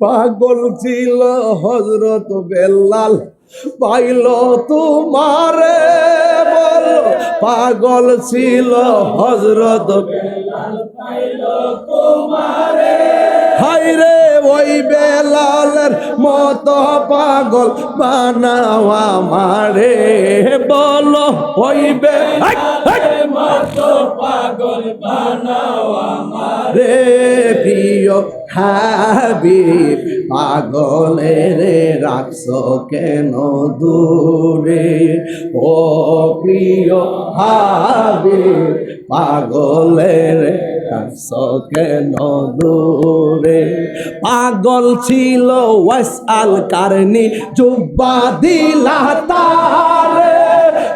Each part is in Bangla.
পাগল ছিল হজরত বেল্লাল পাইল তোমারে বল। পাগল ছিল হজরত হাইরে ওই বেলালের মত পাগল বানাওয়া মারে বল। ওই বে হাই, হাই। রে প্রিয় হাবিব পাগলের রাখছ কেন দূরে? ও প্রিয় হাবিব পাগলের রাখছ কেন দূরে? পাগল ছিল ওয়াস আল কারনি, জুব্বা দিলা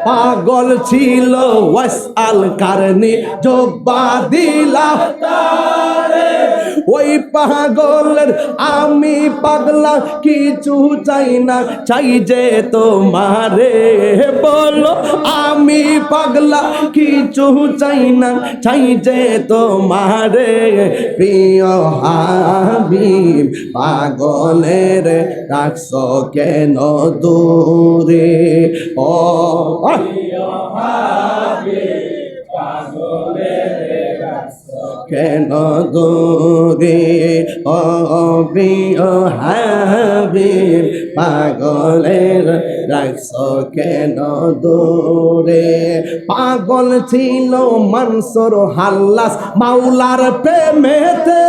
পাগল ছিল ওয়াস আল কারনি, জব্বা দিলা ওই পাগলের আমি পাগলা, কিছু চাই না, চাই যে তোমারে। বলো, আমি পাগলা, কিছু চাই না, চাই যে তোমারে। প্রিয় হাবিব, পাগলের রাখছ কেন দূরে? ও কেন দূরে প্রিয় হাবিব পাগলের রাখছ কেন দূরে পাগল ছিল মানসর হাল্লাস মাওলার প্রেমেতে।